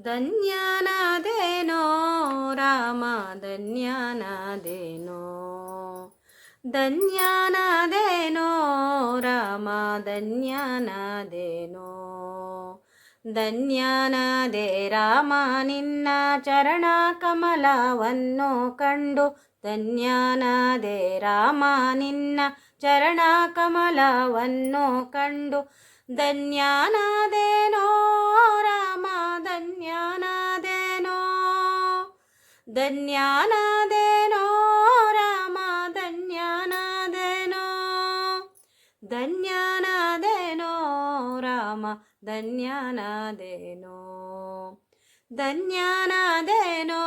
ಧನ್ಯನಾದೇನೋ, ರಾಮ ಧನ್ಯನಾದೇನೋ. ಧನ್ಯನಾದೇನೋ, ರಾಮ ಧನ್ಯನಾದೇನೋ. ಧನ್ಯನಾದೆ, ರಾಮ ನಿನ್ನ ಚರಣ ಕಮಲವನ್ನು ಕಂಡು. ಧನ್ಯನಾದೆ, ರಾಮ ನಿನ್ನ ಚರಣ ಕಮಲವನ್ನು ಕಂಡು. ಧನ್ಯನಾದೇನೋ ಧನ್ಯನಾದೇನೋ ರಾಮ ಧನ್ಯನಾದೇನೋ ಧನ್ಯನಾದೇನೋ ರಾಮ ಧನ್ಯನಾದೇನೋ ಧನ್ಯನಾದೇನೋ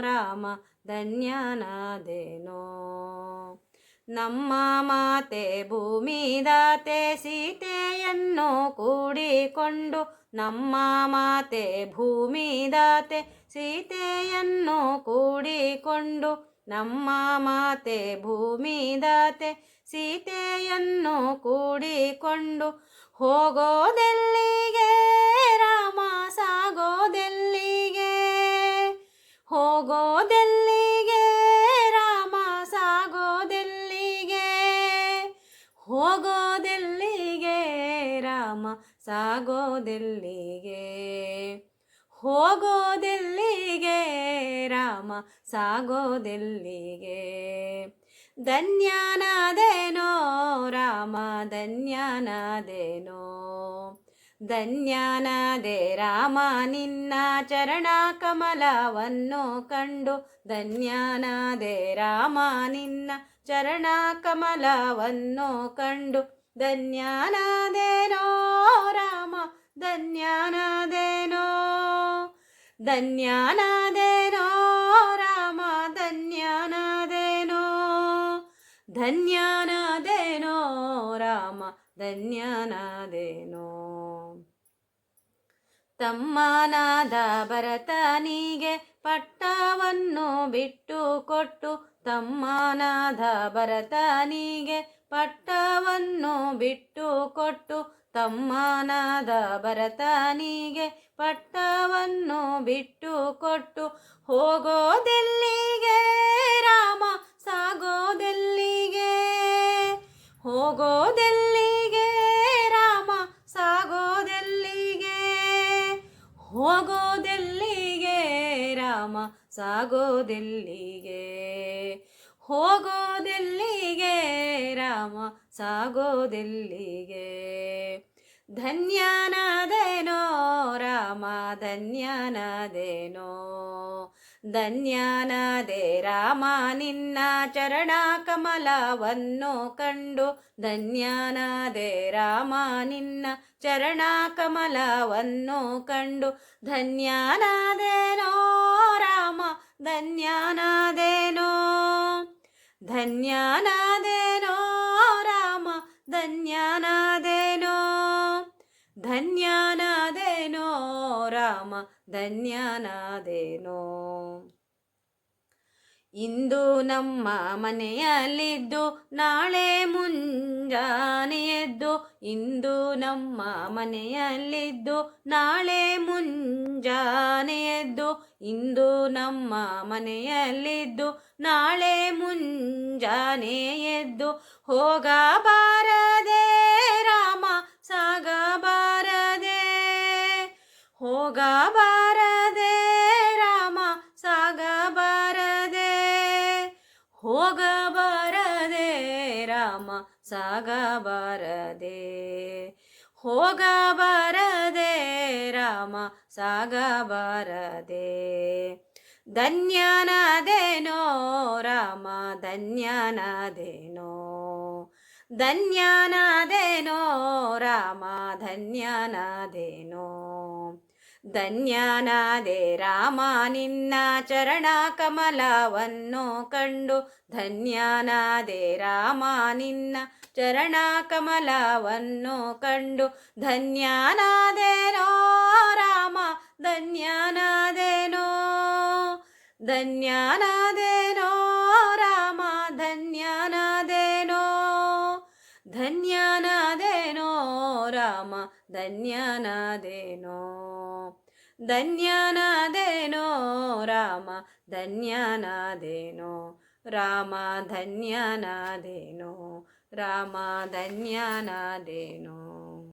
ರಾಮ ಧನ್ಯನಾದೇನೋ ನಮ್ಮ ಮಾತೆ ಭೂಮಿದಾತೆ ಸೀತೆಯನ್ನು ಕೂಡಿಕೊಂಡು ನಮ್ಮ ಮಾತೆ ಭೂಮಿದಾತೆ ಸೀತೆಯನ್ನು ಕೂಡಿಕೊಂಡು ನಮ್ಮ ಮಾತೆ ಭೂಮಿದಾತೆ ಸೀತೆಯನ್ನು ಕೂಡಿಕೊಂಡು ಹೋಗೋದೆಲ್ಲಿಗೆ ರಾಮ ಸಾಗೋದೆಲ್ಲಿಗೆ ರಾಮ ಸಾಗೋದೆಲ್ಲಿಗೆ? ಹೋಗೋದೆಲ್ಲಿಗೆ? ರಾಮ ಸಾಗೋದೆಲ್ಲಿಗೆ? ಧನ್ಯನಾದೇನೋ? ರಾಮ ಧನ್ಯನಾದೇನೋ? ಧನ್ಯನಾದೆ ರಾಮ ನಿನ್ನ ಚರಣ ಕಮಲವನ್ನು ಕಂಡು. ಧನ್ಯನಾದೆ ರಾಮ ನಿನ್ನ ಚರಣ ಕಮಲವನ್ನು ಕಂಡು. ಧನ್ಯನಾದೇನೋ ರಾಮ, ಧನ್ಯನಾದೇನೋ ಧನ್ಯನಾದೇನೋ ರಾಮ, ಧನ್ಯನಾದೇನೋ ಧನ್ಯನಾದೇನೋ ರಾಮ, ಧನ್ಯನಾದೇನೋ. ತಮ್ಮನಾದ ಭರತನಿಗೆ ಪಟ್ಟವನ್ನು ಬಿಟ್ಟು ಕೊಟ್ಟು ತಮ್ಮನಾದ ಭರತನಿಗೆ ಪಟ್ಟವನ್ನು ಬಿಟ್ಟು ಕೊಟ್ಟು ತಮ್ಮನಾದ ಭರತನಿಗೆ ಪಟ್ಟವನ್ನು ಬಿಟ್ಟು ಕೊಟ್ಟು ಹೋಗೋದೆಲ್ಲಿಗೆ ರಾಮ? ಸಾಗೋದೆಲ್ಲಿಗೆ? ಹೋಗೋದೆಲ್ಲಿಗೆ ರಾಮ? ಸಾಗೋದೆಲ್ಲಿಗೆ? ಹೋಗೋದೆಲ್ಲಿಗೆ ರಾಮ? ಸಾಗೋದೆಲ್ಲಿಗೆ? ಹೋಗೋದೆಲ್ಲಿಗೆ ರಾಮ? ಸಾಗೋದೆಲ್ಲಿಗೆ? ಧನ್ಯನಾದೇನೋ ರಾಮ ಧನ್ಯನಾದೇನೋ ಧನ್ಯನಾದೆ ರಾಮ, ನಿನ್ನ ಚರಣ ಕಮಲವನ್ನು ಕಂಡು. ಧನ್ಯನಾದೆ ರಾಮ, ನಿನ್ನ ಚರಣ ಕಮಲವನ್ನು ಕಂಡು. ಧನ್ಯನಾದೇನೋ ರಾಮ, ಧನ್ಯನಾದೇನೋ. ಧನ್ಯನಾದೇನೋ ರಾಮ, ಧನ್ಯನಾದೇನೋ. ಧನ್ಯನಾದೇನೋ ರಾಮ ಧನ್ಯನಾದೇನೋ ಇಂದು ನಮ್ಮ ಮನೆಯಲ್ಲಿದ್ದು ನಾಳೆ ಮುಂಜಾನೆ ಎದ್ದು ಇಂದು ನಮ್ಮ ಮನೆಯಲ್ಲಿದ್ದು ನಾಳೆ ಮುಂಜಾನೆ ಎದ್ದು ಇಂದು ನಮ್ಮ ಮನೆಯಲ್ಲಿದ್ದು ನಾಳೆ ಮುಂಜಾನೆ ಎದ್ದು ಹೋಗಬಾರದೆ ಹೋಗಬಾರದೆ ರಾಮ ಸಾಗಬಾರದೆ. ಹೋಗಬಾರದೆ ರಾಮ ಸಾಗಬಾರದೆ. ಧನ್ಯನಾದೇನೋ ರಾಮ ಧನ್ಯನಾದೇನೋ. ಧನ್ಯನಾದೇನೋ ರಾಮ ಧನ್ಯನಾದೇನೋ. ಧನ್ಯನಾದೆ ರಾಮ, ನಿನ್ನ ಚರಣ ಕಮಲವನ್ನು ಕಂಡು. ಧನ್ಯನಾದೆ ರಾಮ, ನಿನ್ನ ಚರಣ ಕಮಲವನ್ನು ಕಂಡು ಧನ್ಯನಾದೇನೋ ರಾಮ ಧನ್ಯನಾದೇನೋ ಧನ್ಯನಾದೇನೋ ರಾಮ ಧನ್ಯನಾದೇನೋ ಧನ್ಯನಾದೇನೋ ರಾಮ ಧನ್ಯನಾದೇನೋ ಧನ್ಯನಾದೇನೋ ರಾಮ ಧನ್ಯನಾದೇನೋ ರಾಮ ಧನ್ಯನಾದೇನೋ ರಾಮ ಧನ್ಯನಾದೇನೋ